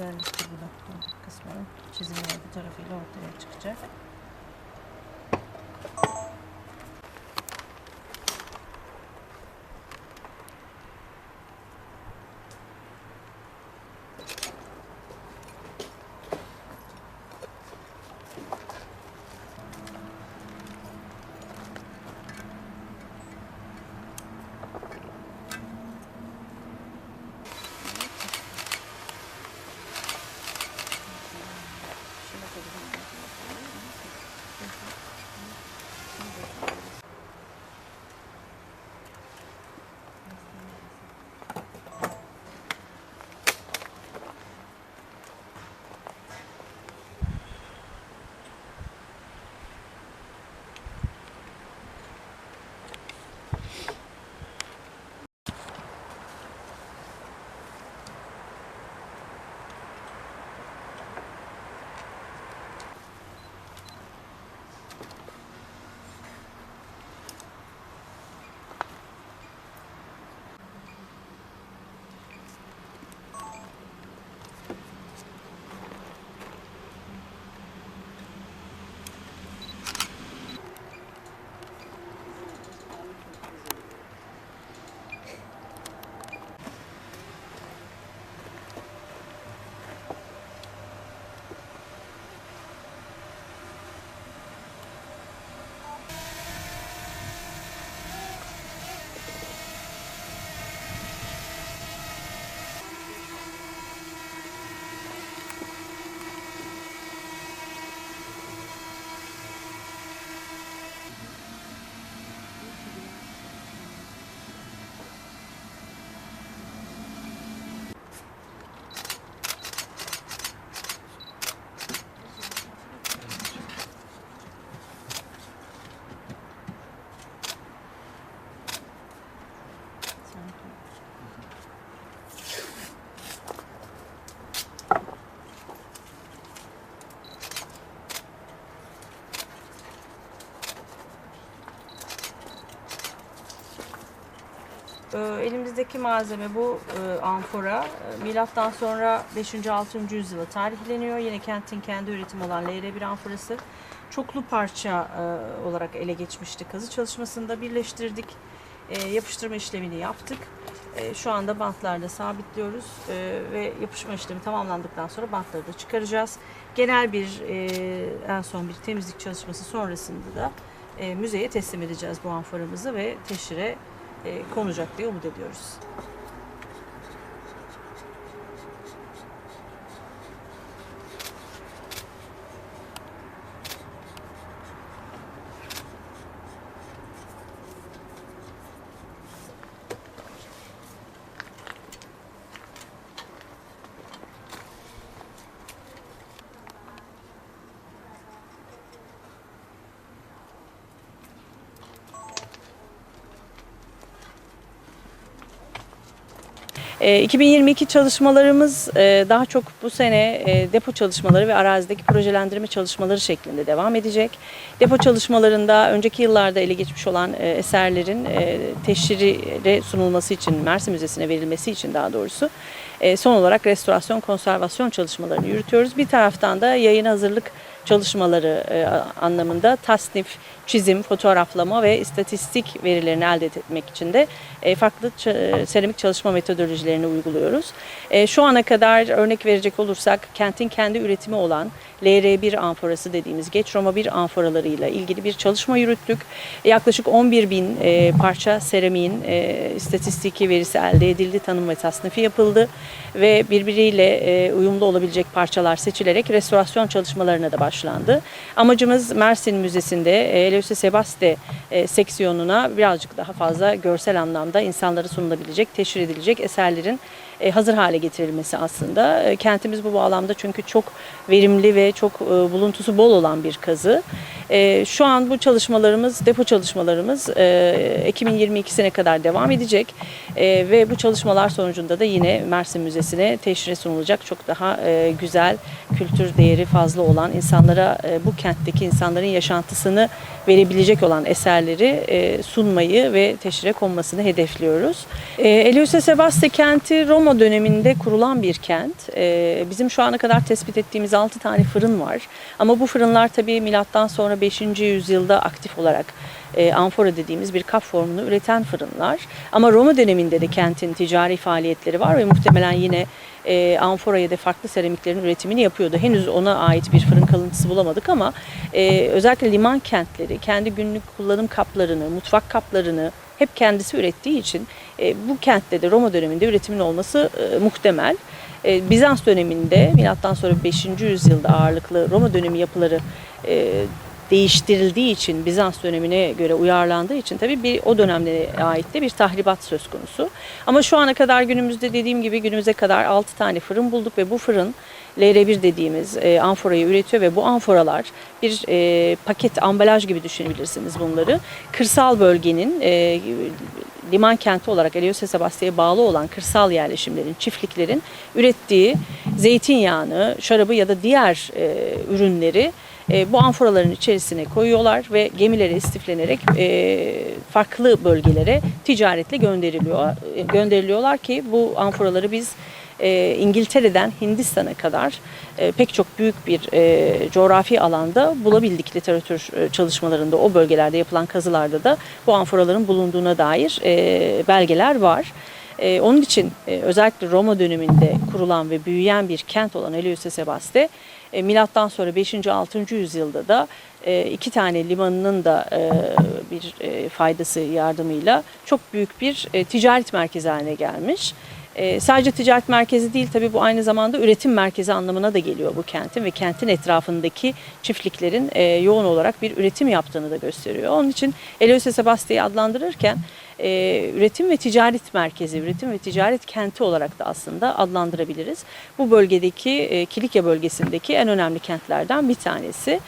için özellikle bu da kısmının çizimleri bu tarafıyla ortaya çıkacak. Ee, Elimizdeki malzeme bu e, amfora. E, Milattan sonra 5. 6. yüzyıla tarihleniyor. Yine kentin kendi üretimi olan LR1 amforası. Çoklu parça e, olarak ele geçmişti. Kazı çalışmasında birleştirdik. E, Yapıştırma işlemini yaptık. E, Şu anda bantlarda sabitliyoruz ve yapışma işlemi tamamlandıktan sonra bantları da çıkaracağız. Genel bir en son bir temizlik çalışması sonrasında da müzeye teslim edeceğiz bu amforamızı ve teşhire konacak diye umut ediyoruz. E, 2022 çalışmalarımız e, daha çok bu sene e, depo çalışmaları ve arazideki projelendirme çalışmaları şeklinde devam edecek. Depo çalışmalarında önceki yıllarda ele geçmiş olan e, eserlerin e, sunulması için, Mersin Müzesi'ne verilmesi için daha doğrusu e, son olarak restorasyon, konservasyon çalışmalarını yürütüyoruz. Bir taraftan da yayın hazırlık çalışmaları e, anlamında tasnif, çizim, fotoğraflama ve istatistik verilerini elde etmek için de e, farklı ç- seramik çalışma metodolojilerini uyguluyoruz. E, Şu ana kadar örnek verecek olursak kentin kendi üretimi olan LR1 amforası dediğimiz geç Roma 1 amforalarıyla ilgili bir çalışma yürüttük. Yaklaşık 11 bin e, parça seramiğin e, istatistiki verisi elde edildi, tanım ve tasnifi yapıldı ve birbiriyle e, uyumlu olabilecek parçalar seçilerek restorasyon çalışmalarına da başlandı. Amacımız Mersin Müzesi'nde e, Eleusis Sebaste e, seksiyonuna birazcık daha fazla görsel anlamda insanlara sunulabilecek, teşhir edilecek eserlerin hazır hale getirilmesi aslında. E, Kentimiz bu bağlamda çünkü çok verimli ve çok e, buluntusu bol olan bir kazı. E, Şu an bu çalışmalarımız, depo çalışmalarımız e, Ekim'in 22'sine kadar devam edecek. E, Ve bu çalışmalar sonucunda da yine Mersin Müzesi'ne teşhire sunulacak çok daha e, güzel, kültür değeri fazla olan, insan insanlara e, bu kentteki insanların yaşantısını verebilecek olan eserleri e, sunmayı ve teşhire konmasını hedefliyoruz. E, Eleusis Sebaste kenti Roma döneminde kurulan bir kent. E, bizim şu ana kadar tespit ettiğimiz 6 tane fırın var. Ama bu fırınlar tabii milattan sonra 5. yüzyılda aktif olarak e, amfora dediğimiz bir kap formunu üreten fırınlar. Ama Roma döneminde de kentin ticari faaliyetleri var ve muhtemelen yine e, amfora ya da farklı seramiklerin üretimini yapıyordu. Henüz ona ait bir fırın kalıntısı bulamadık ama e, özellikle liman kentleri kendi günlük kullanım kaplarını, mutfak kaplarını hep kendisi ürettiği için e, bu kentte de Roma döneminde üretimin olması e, muhtemel. E, Bizans döneminde milattan sonra 5. yüzyılda ağırlıklı Roma dönemi yapıları e, değiştirildiği için Bizans dönemine göre uyarlandığı için tabii bir o dönemlere ait de bir tahribat söz konusu. Ama şu ana kadar günümüzde dediğim gibi günümüze kadar 6 tane fırın bulduk ve bu fırın LR1 dediğimiz e, amforayı üretiyor ve bu amforalar bir e, paket ambalaj gibi düşünebilirsiniz bunları. Kırsal bölgenin e, liman kenti olarak Eleusis Sebastia'ya bağlı olan kırsal yerleşimlerin, çiftliklerin ürettiği zeytinyağını, şarabı ya da diğer e, ürünleri e, bu amforaların içerisine koyuyorlar ve gemilere istiflenerek e, farklı bölgelere ticaretle gönderiliyor e, gönderiliyorlar ki bu amforaları biz İngiltere'den Hindistan'a kadar pek çok büyük bir e, coğrafi alanda bulabildik literatür çalışmalarında o bölgelerde yapılan kazılarda da bu amforaların bulunduğuna dair belgeler var. Onun için özellikle Roma döneminde kurulan ve büyüyen bir kent olan Eleusis Sebaste e, milattan sonra 5. 6. yüzyılda da e, iki tane limanının da e, bir faydası yardımıyla çok büyük bir ticaret merkezi haline gelmiş. Sadece ticaret merkezi değil tabii bu aynı zamanda üretim merkezi anlamına da geliyor bu kentin ve kentin etrafındaki çiftliklerin yoğun olarak bir üretim yaptığını da gösteriyor. Onun için Eleusis Sebastia'yı adlandırırken e, üretim ve ticaret merkezi, üretim ve ticaret kenti olarak da aslında adlandırabiliriz. Bu bölgedeki e, Kilikya bölgesindeki en önemli kentlerden bir tanesi.